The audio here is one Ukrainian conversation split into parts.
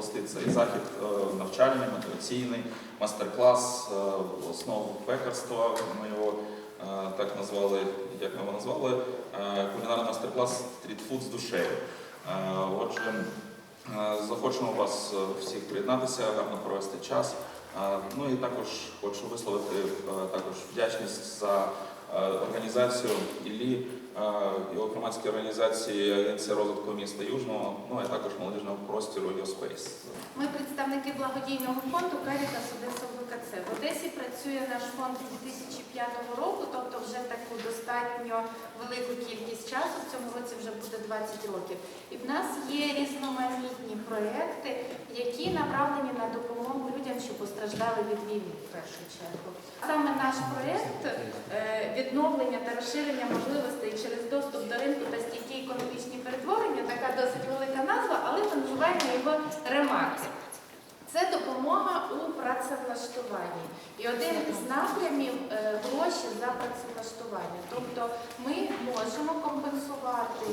провести цей захід е, навчальний, мотиваційний, мастер-клас е, основ пекарства. Ми його е, так назвали, як ми його назвали, кулінарний мастер-клас стрітфуд з душею. Отже, захочемо вас всіх приєднатися, гарно провести час. Ну і також хочу висловити також вдячність за організацію Іллі, його громадській організації Агенція розвитку міста Южного, ну і також молодіжного простору «Йоспейс». Ми представники благодійного фонду Карітас Одеса ВКЦ. В Одесі працює наш фонд з 2005 року, тобто вже таку достатньо велику кількість часу. В цьому році вже буде 20 років. І в нас є різноманітні проекти, які направлені на допомогу людям, що постраждали від війни в першу чергу. Саме наш проект е, відновлення та розширення можливостей через доступ до ринку та стійкі економічні перетворення, така досить велика назва, але ми називаємо його ремарки. Це допомога у працевлаштуванні. І один з напрямів е, гроші за працевлаштування. Тобто ми можемо компенсувати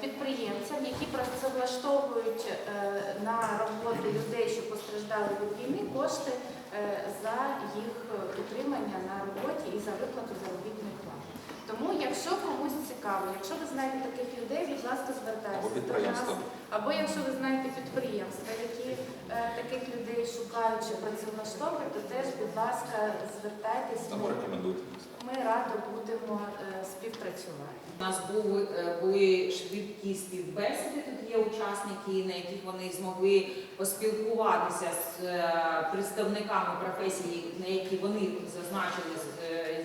підприємцям, які працевлаштовують е, на роботу людей, що постраждали від війни, кошти е, за їх е, утримання на роботі і за виплату заробітних плат. Тому, якщо комусь цікаво, якщо ви знаєте таких людей, будь ласка, звертайтеся до нас. Або якщо ви знаєте підприємства, які е, таких людей шукають чи працевлаштовують, то теж, будь ласка, звертайтесь. Або рекомендуйте. Ми радо будемо е, співпрацювати. У нас були, е, були швидкі співбесіди, тут є учасники, на яких вони змогли поспілкуватися з е, представниками професії, на які вони зазначили,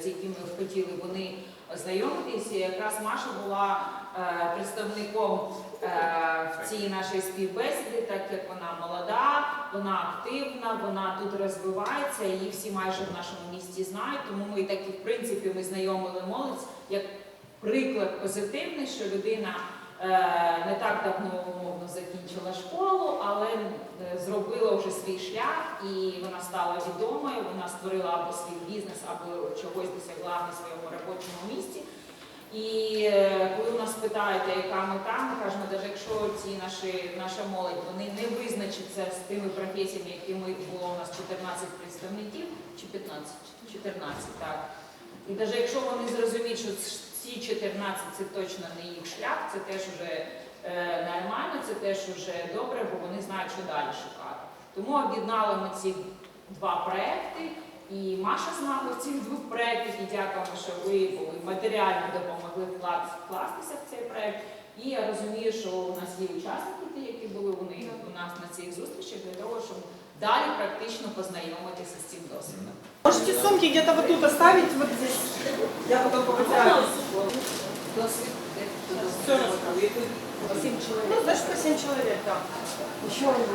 з- якими хотіли вони ознайомитися. Якраз Маша була представником е, в цій нашій співбесіді, так як вона молода, вона активна, вона тут розвивається, її всі майже в нашому місті знають. Тому ми такі, в принципі, ми знайомили молодь як приклад позитивний, що людина е, не так давно умовно закінчила школу, але е, зробила вже свій шлях і вона стала відомою. Вона створила або свій бізнес, або чогось досягла на своєму робочому місці. І е, коли нас питають, яка мета, ми кажемо, навіть якщо ці наші наша молодь вони не визначаться з тими професіями, якими було у нас 14 представників, чи 15? 14, так. І навіть якщо вони зрозуміють, що ці 14 це точно не їх шлях, це теж вже е, нормально, це теж вже добре, бо вони знають, що далі шукати. Тому об'єднали ми ці два проекти. І Маша з нами в цих двох проєктах, і дякуємо, що ви були матеріально допомогли вкластися в цей проєкт. І я розумію, що у нас є учасники, які були вони у нас на цих зустрічах, для того, щоб далі практично познайомитися з цим досвідом. Можете сумки где-то вот тут оставить, вот здесь. Я потом. Досвід Все рассказываю. Ну, значит, по 7 человек, да. Еще один.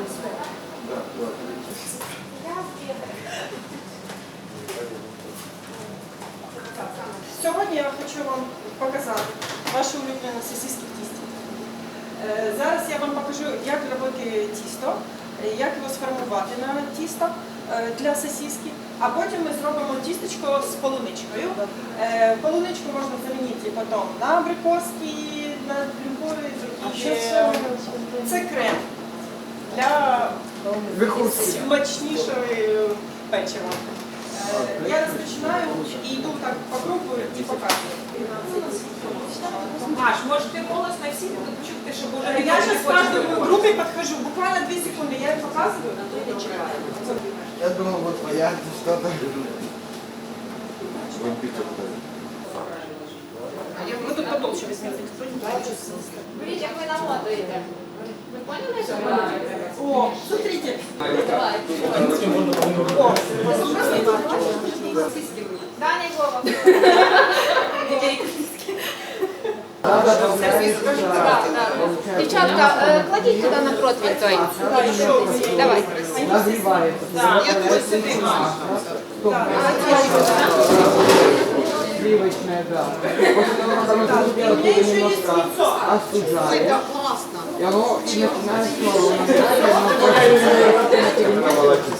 Сьогодні я хочу вам показати ваші улюблені сосиски в тісті. Е, Зараз я вам покажу, як робити тісто, як його сформувати на тісто е, для сосиски, а потім ми зробимо тістечко з полуничкою. Е, Полуничку можна замінити потім на абрикоски, на другі. е, Це крем для смачнішої печива Е, Я розпочинаю і йду так по кругу і показую. Маш, може ти голос на всіх тут чути, щоб уже не Я сейчас к потім каждой виходити? группе подхожу, буквально 2 секунды, я их показываю, а то я чекаю. Я думал, вот поярче что-то. Вы тут потолще возьмете. Беріть, як ви намотуєте. Ви Поняли? О, смотрите. О, Да, не голова. Девчатка, э, кладіть туди на противень той. Давай. Нагрівається. Я дуже сюди. Сливочное, да. После того, как оно да. И у меня еще есть немножко остужает. И оно и начинает снова нагревать, и оно хочет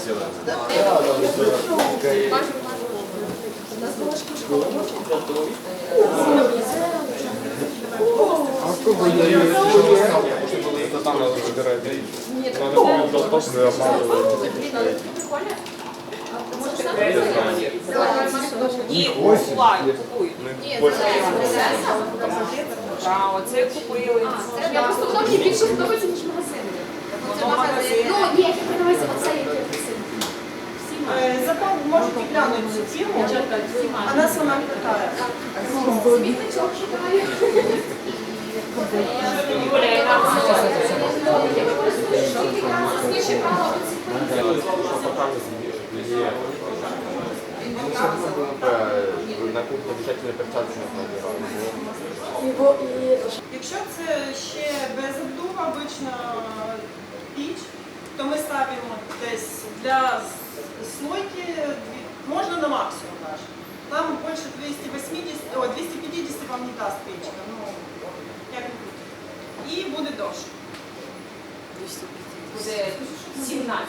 І офлайн купують. А оце купили. Я просто воно мені більше подобається, ніж магазин. Воно магазин. Ну, ні, як подобається оце, як я просила. Е, Зато можете глянуть цю фірму. Вона сама. Смітничок шукаю. Сміші право оці Якщо це ще без обдува, обична піч, то ми ставимо десь для слойки, можна на максимум навіть. Там більше 280, о, 250 вам не дасть печка, ну, як. І буде довше. Буде 17.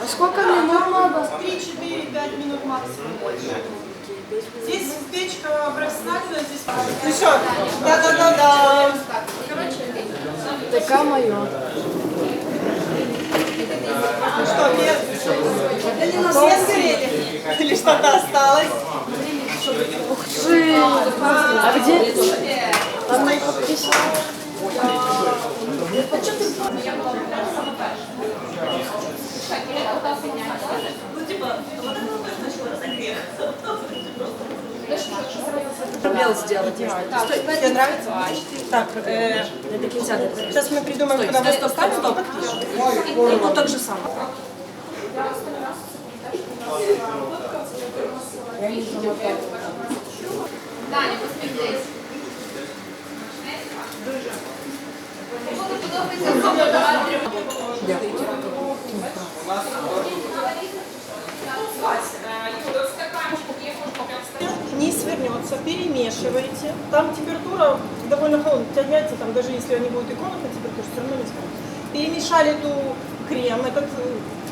А сколько минут надо? 3-4-5 минут максимум больше. Здесь печка профессиональная, здесь... Ну что? Да-да-да-да. Така моя. Что, без... Все сгорели? Или что-то осталось? А где? Там мои ну, типа, вот это точно, что это грех. Пробел сделать. Да, что, тебе нравится? Так, э, это кинотеатр. Сейчас мы придумаем, куда мы поставим, стоп. Ну, тот же самый. Даня, посмійтесь. Дуже. Мені подобається, що не свернется, перемешиваете. Там температура довольно холодная. У яйца, там, даже если они будут и комнатной температуры, все равно не свернется. Перемешали эту крем, этот,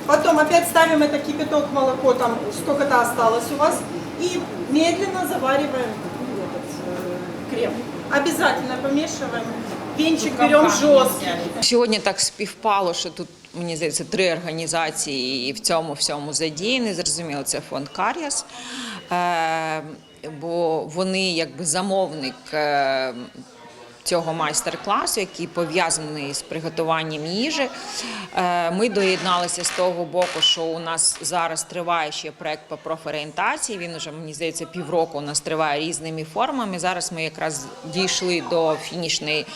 потом опять ставим это кипяток, молоко, там сколько-то осталось у вас, и медленно завариваем этот э, крем. Обязательно помешиваем. Венчик берем жесткий. Сьогодні так співпало, що тут мені здається три організації і в цьому всьому задіяні. Зрозуміло, це фонд Кар'яс, е, бо вони якби замовник. е, Цього майстер-класу, який пов'язаний з приготуванням їжі, Е, ми доєдналися з того боку, що у нас зараз триває ще проект по профорієнтації. Він уже мені здається півроку у нас триває різними формами. Зараз ми якраз дійшли до фінішної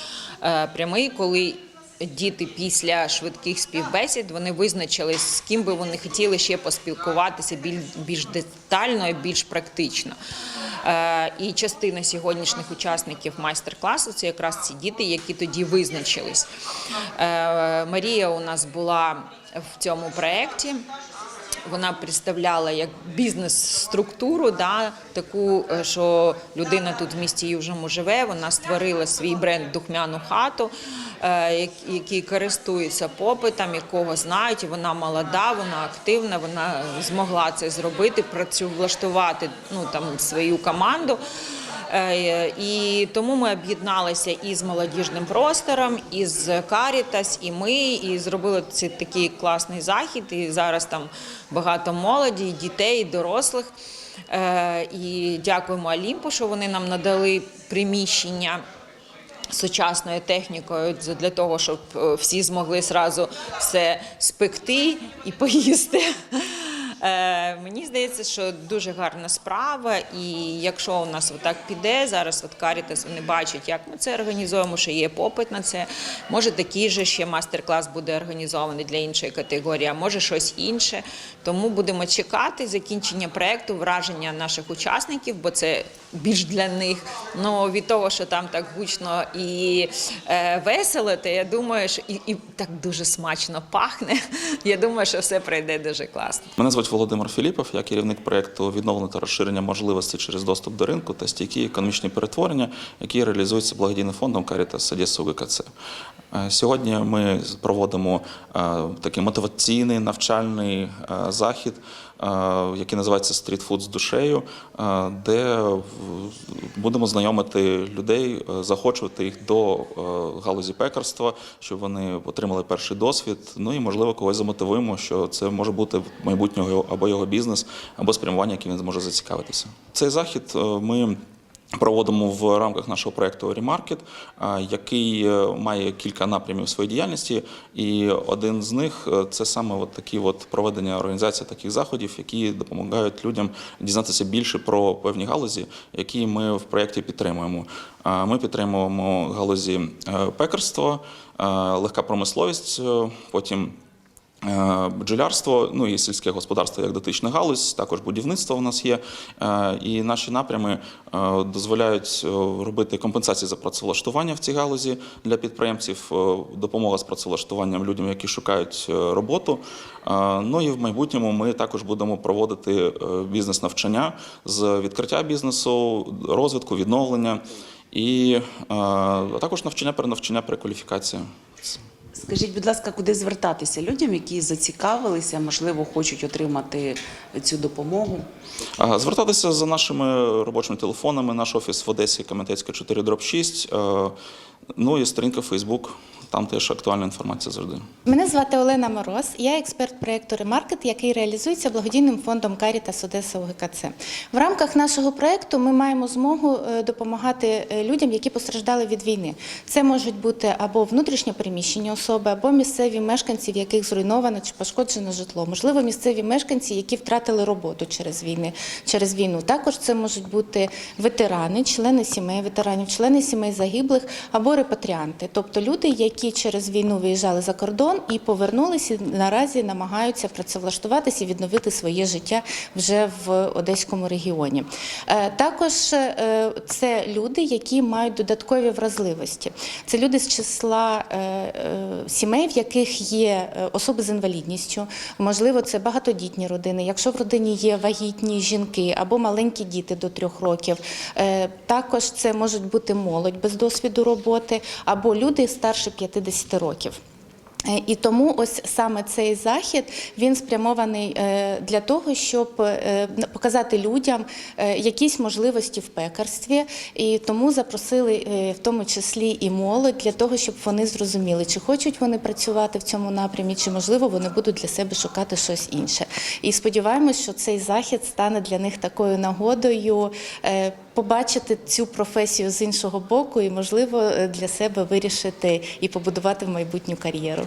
прямої, коли діти після швидких співбесід вони визначились, з ким би вони хотіли ще поспілкуватися більш детально і більш практично. Е, І частина сьогоднішніх учасників майстер-класу це якраз ці діти, які тоді визначились. Е, Марія у нас була в цьому проєкті. Вона представляла як бізнес-структуру, да, таку, е, що людина тут в місті Южному живе. Вона створила свій бренд Духмяну хату, е, як- який користується попитом, якого знають. Вона молода, вона активна, вона змогла це зробити, працевлаштувати ну, там, свою команду. Е, І тому ми об'єдналися із молодіжним простором, із Карітас, і ми, і зробили цей такий класний захід. І зараз там багато молоді, дітей, і дорослих. Е, І дякуємо Олімпу, що вони нам надали приміщення. Сучасною технікою для того, щоб е, всі змогли зразу все спекти і поїсти. Е, мені здається, що дуже гарна справа, і якщо у нас отак піде, зараз от Карітас вони бачать, як ми це організуємо, що є попит на це. Може, такий же ще мастер-клас буде організований для іншої категорії, а може щось інше. Тому будемо чекати закінчення проекту, враження наших учасників, бо це більш для них. Ну від того, що там так гучно і е, весело, то я думаю, що і, і так дуже смачно пахне. Я думаю, що все пройде дуже класно. Мене звуть Володимир Філіпов, я керівник проєкту відновлення та розширення можливостей через доступ до ринку та стійкі економічні перетворення, які реалізуються благодійним фондом Caritas Одеса УГКЦ. Е, Сьогодні ми проводимо е, такий мотиваційний навчальний е, захід який називається Стрітфуд з душею, е, де будемо знайомити людей, захочувати заохочувати їх до е, галузі пекарства, щоб вони отримали перший досвід. Ну і можливо когось замотивуємо, що це може бути майбутнього або його бізнес, або спрямування, яким він зможе зацікавитися. Цей захід е, ми. Проводимо в рамках нашого проєкту Remarket, який е, має кілька напрямів своєї діяльності, і один з них е, це саме от такі от проведення організації таких заходів, які допомагають людям дізнатися більше про певні галузі, які ми в проєкті підтримуємо. Ми підтримуємо галузі е, пекарства, легка промисловість, потім. Е, Бджолярство, ну і сільське господарство як дотична галузь, також будівництво у нас є. Е, І наші напрями е, дозволяють робити компенсації за працевлаштування в цій галузі для підприємців, допомога з працевлаштуванням людям, які шукають роботу. Ну і в майбутньому ми також будемо проводити бізнес-навчання з відкриття бізнесу, розвитку, відновлення і також навчання, перенавчання, перекваліфікація. Скажіть, будь ласка, куди звертатися людям, які зацікавилися, можливо, хочуть отримати цю допомогу? Звертатися за нашими робочими телефонами, наш офіс в Одесі, Кам'ятецька 4 дроб 6. е, Ну і сторінка Facebook, там теж актуальна інформація завжди. Мене звати Олена Мороз, я експерт проєкту Ремаркет, який реалізується благодійним фондом Карітас Одеса УГКЦ. В рамках нашого проєкту ми маємо змогу е, допомагати е, людям, які постраждали від війни. Це можуть бути або внутрішньо переміщені особи, або місцеві мешканці, в яких зруйновано чи пошкоджено житло. Можливо, місцеві мешканці, які втратили роботу через війни, через війну. Також це можуть бути ветерани, члени сімей ветеранів, члени сімей загиблих або репатріанти, тобто люди, які через війну виїжджали за кордон і повернулися, і наразі намагаються працевлаштуватися і відновити своє життя вже в Одеському регіоні. Е, Також е, це люди, які мають додаткові вразливості. Це люди з числа е, сімей, в яких є особи з інвалідністю, можливо, це багатодітні родини. Якщо в родині є вагітні жінки або маленькі діти до трьох років, також це можуть бути молодь без досвіду роботи або люди старше 50 років. Е, І тому ось саме цей захід він спрямований е, для того, щоб е, показати людям якісь можливості в пекарстві, і тому запросили в тому числі і молодь для того, щоб вони зрозуміли, чи хочуть вони працювати в цьому напрямі, чи можливо вони будуть для себе шукати щось інше. І сподіваємось, що цей захід стане для них такою нагодою побачити цю професію з іншого боку і, можливо, е, для себе вирішити і побудувати в майбутню кар'єру.